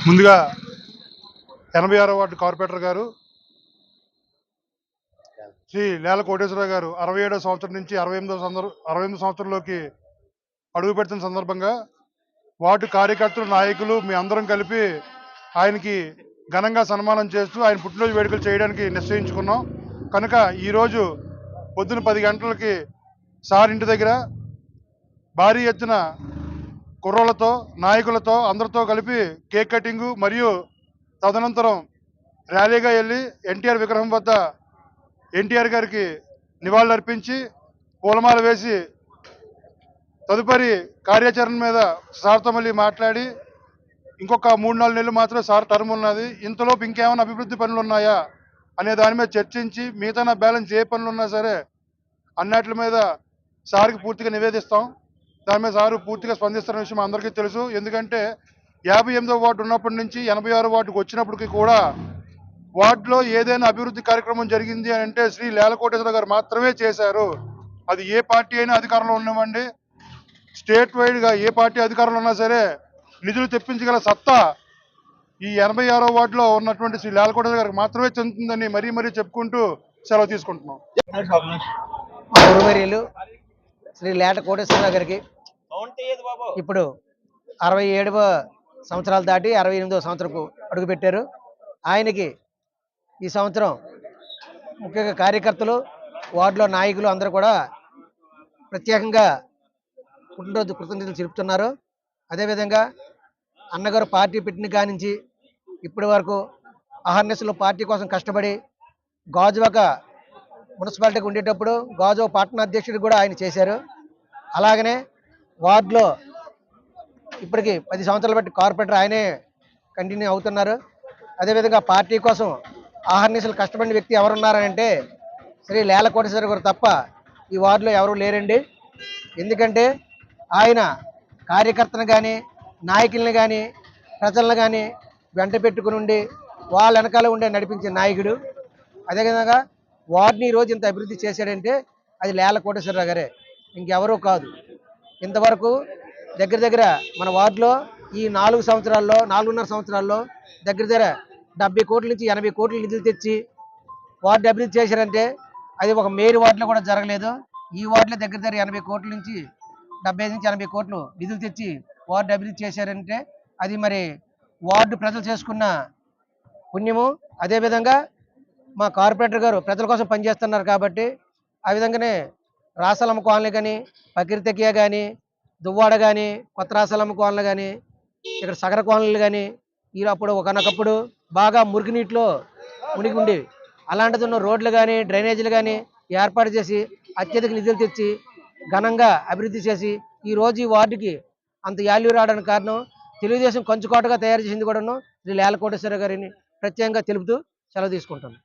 ముందుగా ఎనభై ఆరో వార్డు కార్పొరేటర్ గారు శ్రీ లేల కోటేశ్వరరావు గారు అరవై ఏడో సంవత్సరం నుంచి అరవై ఎనిమిదో సందర్ అరవై ఎనిమిది సంవత్సరంలోకి అడుగు పెడుతున్న సందర్భంగా వార్డు కార్యకర్తలు నాయకులు మీ అందరం కలిపి ఆయనకి ఘనంగా సన్మానం చేస్తూ ఆయన పుట్టినరోజు వేడుకలు చేయడానికి నిశ్చయించుకున్నాం. కనుక ఈరోజు పొద్దున పది గంటలకి సార్ ఇంటి దగ్గర భారీ ఎత్తున కుర్రోళ్ళతో నాయకులతో అందరితో కలిపి కేక్ కటింగు మరియు తదనంతరం ర్యాలీగా వెళ్ళి ఎన్టీఆర్ విగ్రహం వద్ద ఎన్టీఆర్ గారికి నివాళులర్పించి పూలమాల వేసి తదుపరి కార్యాచరణ మీద సార్తో మళ్ళీ మాట్లాడి ఇంకొక మూడు నాలుగు నెలలు మాత్రమే సార్ టర్మ్ ఉన్నది. ఇంతలోపు ఇంకేమైనా అభివృద్ధి పనులు ఉన్నాయా అనే దాని మీద చర్చించి మిగతా నా బ్యాలెన్స్ ఏ పనులు ఉన్నా సరే అన్నట్ల మీద సార్కి పూర్తిగా నివేదిస్తాం. దాని మీద సారు పూర్తిగా స్పందిస్తున్న విషయం అందరికీ తెలుసు. ఎందుకంటే యాభై ఎనిమిదో వార్డు ఉన్నప్పటి నుంచి ఎనభై ఆరు వార్డుకు వచ్చినప్పటికీ కూడా వార్డులో ఏదైనా అభివృద్ధి కార్యక్రమం జరిగింది అని అంటే శ్రీ లేలకోటేశ్వర గారు మాత్రమే చేశారు. అది ఏ పార్టీ అయినా అధికారంలో ఉన్నామండి స్టేట్ వైడ్గా ఏ పార్టీ అధికారంలో ఉన్నా సరే నిధులు తెప్పించగల సత్తా ఈ ఎనభై ఆరో వార్డులో ఉన్నటువంటి శ్రీ లేలకోటేశ్వర గారికి మాత్రమే చెందుతుందని మరీ మరీ చెప్పుకుంటూ సెలవు తీసుకుంటున్నాం. శ్రీ లేట కోటేశ్వరరావు గారికి ఇప్పుడు అరవై ఏడవ సంవత్సరాలు దాటి అరవై ఎనిమిదవ సంవత్సరంకు అడుగుపెట్టారు. ఆయనకి ఈ సంవత్సరం ముఖ్యంగా కార్యకర్తలు వార్డులో నాయకులు అందరూ కూడా ప్రత్యేకంగా పుట్టినరోజు కృతజ్ఞతలు తెలుపుతున్నారు. అదేవిధంగా అన్నగారు పార్టీ పెట్టిన కానించి ఇప్పటి వరకు అహర్నెస్లో పార్టీ కోసం కష్టపడి గాజువాక మున్సిపాలిటీకి ఉండేటప్పుడు గాజు పట్టణ అధ్యక్షుడు కూడా ఆయన చేశారు. అలాగనే వార్డులో ఇప్పటికీ పది సంవత్సరాలు బట్టి కార్పొరేటర్ ఆయనే కంటిన్యూ అవుతున్నారు. అదేవిధంగా పార్టీ కోసం ఆహర్నిశలు కష్టపడిన వ్యక్తి ఎవరున్నారంటే శ్రీ లేల కోటేశ్వర గారు తప్ప ఈ వార్డులో ఎవరు లేరండి. ఎందుకంటే ఆయన కార్యకర్తను కానీ నాయకుల్ని కానీ ప్రజలను కానీ వెంట పెట్టుకుని ఉండి వాళ్ళ వెనకాల ఉండే నడిపించే నాయకుడు. అదేవిధంగా వార్డుని ఈరోజు ఇంత అభివృద్ధి చేశాడంటే అది లేల కోటేశ్వరరావు గారే. ఇంకెవరూ కాదు. ఇంతవరకు దగ్గర దగ్గర మన వార్డులో ఈ నాలుగు సంవత్సరాల్లో నాలుగున్నర సంవత్సరాల్లో దగ్గర దగ్గర డెబ్బై కోట్ల నుంచి ఎనభై కోట్ల నిధులు తెచ్చి వార్డు అభివృద్ధి చేశారంటే అది ఒక మేరు వార్డులో కూడా జరగలేదు. ఈ వార్డులో దగ్గర దగ్గర ఎనభై కోట్ల నుంచి డెబ్బై నుంచి ఎనభై కోట్లు నిధులు తెచ్చి వార్డు అభివృద్ధి చేశారంటే అది మరి వార్డు ప్రజలు చేసుకున్న పుణ్యము. అదేవిధంగా మా కార్పొరేటర్ గారు ప్రజల కోసం పనిచేస్తున్నారు కాబట్టి ఆ విధంగానే రాసలమ్మ కాలనీ కానీ పకిరితకియా కానీ దువ్వాడ కానీ కొత్త రాసలమ్మ కాలనీ కానీ ఇక్కడ సగర కాలనీలు కానీ ఈ అప్పుడు ఒకనొకప్పుడు బాగా మురికి నీటిలో మునిగి ఉండేవి. అలాంటిది ఉన్న రోడ్లు కానీ డ్రైనేజీలు కానీ ఏర్పాటు చేసి అత్యధిక నిధులు తెచ్చి ఘనంగా అభివృద్ధి చేసి ఈ రోజు ఈ వార్డుకి అంత యాల్యూ రావడానికి కారణం తెలుగుదేశం కంచుకోటగా తయారు చేసింది కూడాను శ్రీ లేల కోటేశ్వర గారిని ప్రత్యేకంగా తెలుపుతూ సెలవు తీసుకుంటాను